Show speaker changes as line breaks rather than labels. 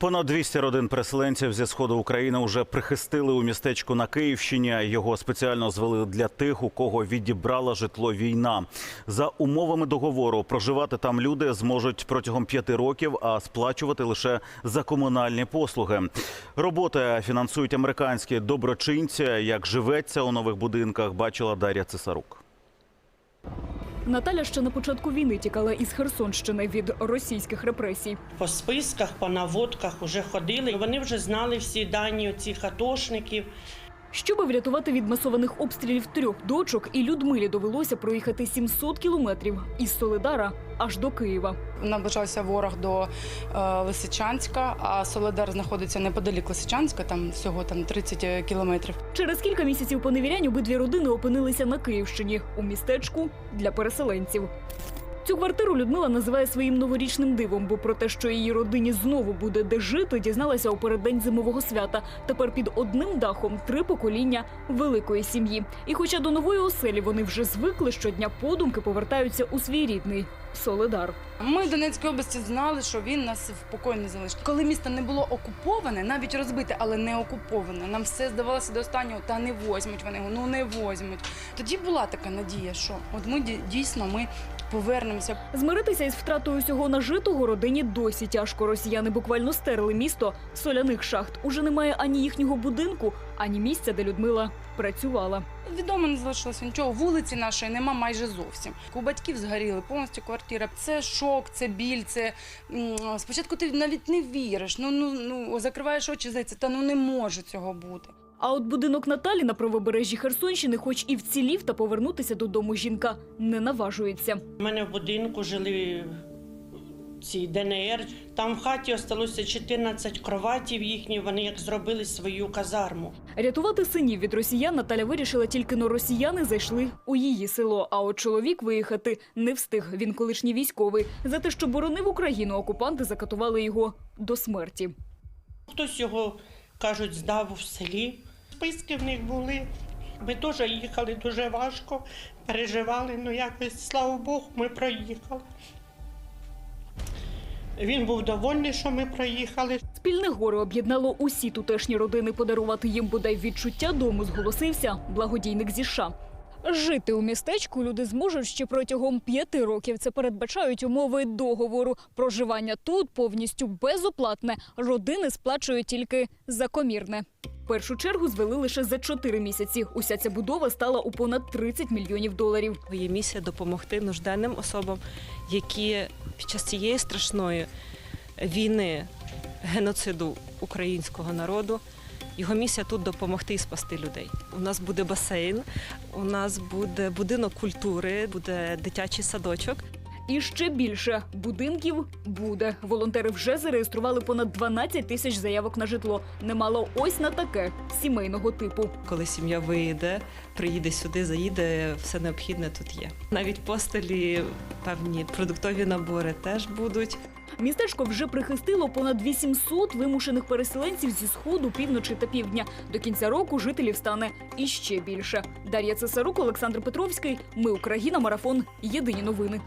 Понад 200 родин переселенців зі сходу України вже прихистили у містечку на Київщині. Його спеціально звели для тих, у кого відібрала житло війна. За умовами договору проживати там люди зможуть протягом п'яти років, а сплачувати лише за комунальні послуги. Роботи фінансують американські доброчинці. Як живеться у нових будинках, бачила Дар'я Цесарук.
Наталя ще на початку війни тікала із Херсонщини від російських репресій.
По списках, по наводках вже ходили. Вони вже знали всі дані цих атошників.
Щоби врятувати від масованих обстрілів трьох дочок, і Людмилі довелося проїхати 700 кілометрів із Солидара аж до Києва.
Наближався ворог до е, Лисичанська, а Соледар знаходиться неподалік Лисичанська, там всього там 30 кілометрів.
Через кілька місяців поневірянь обидві родини опинилися на Київщині у містечку для переселенців. Цю квартиру Людмила називає своїм новорічним дивом, бо про те, що її родині знову буде де жити, дізналася у переддень зимового свята. Тепер під одним дахом три покоління великої сім'ї. І хоча до нової оселі вони вже звикли, щодня подумки повертаються у свій рідний Соледар.
Ми в Донецькій області знали, що він нас в покої не залишить. Коли місто не було окуповане, навіть розбите, але не окуповане. Нам все здавалося до останнього, та не возьмуть вони його, ну не возьмуть. Тоді була така надія, що от ми дійсно ми повернемося.
Змиритися із втратою усього нажитого родині досі тяжко. Росіяни буквально стерли місто соляних шахт. Уже немає ані їхнього будинку, ані місця, де Людмила працювала.
Відомо не залишилося нічого. Вулиці нашої нема майже зовсім. У батьків згоріли повністю квартира. Це шок, це біль. Це спочатку ти навіть не віриш. Ну ну ну закриваєш очі здається, та ну не може цього бути.
А от будинок Наталі на правобережжі Херсонщини, хоч і вцілів, та повернутися додому жінка не наважується.
У мене в будинку жили ці ДНР. Там в хаті залишилося 14 кроватів їхніх. Вони як зробили свою казарму.
Рятувати синів від росіян Наталя вирішила тільки но росіяни зайшли у її село. А от чоловік виїхати не встиг. Він колишній військовий. За те, що боронив Україну, окупанти закатували його до смерті.
Хтось його кажуть, здав в селі. Списки в них були. Ми теж їхали дуже важко, переживали, але якось, слава Богу, ми проїхали. Він був довольний, що ми проїхали.
Спільне горе об'єднало усі тутешні родини. Подарувати їм бодай відчуття дому зголосився благодійник зі США. Жити у містечку люди зможуть ще протягом п'яти років. Це передбачають умови договору. Проживання тут повністю безоплатне. Родини сплачують тільки за комірне. Першу чергу звели лише за чотири місяці. Уся ця будова стала у понад 30 мільйонів доларів.
Є місія допомогти нужденним особам, які під час цієї страшної війни, геноциду українського народу. Його місія тут допомогти і спасти людей. У нас буде басейн, у нас буде будинок культури, буде дитячий садочок.
І ще більше будинків буде. Волонтери вже зареєстрували понад 12 тисяч заявок на житло. Немало ось на таке сімейного типу.
Коли сім'я вийде, приїде сюди, заїде, все необхідне тут є. Навіть постелі, певні продуктові набори теж будуть.
Містечко вже прихистило понад 800 вимушених переселенців зі сходу, півночі та півдня. До кінця року жителів стане іще більше. Дар'я Цесарук, Олександр Петровський. Ми Україна. Марафон. Єдині новини.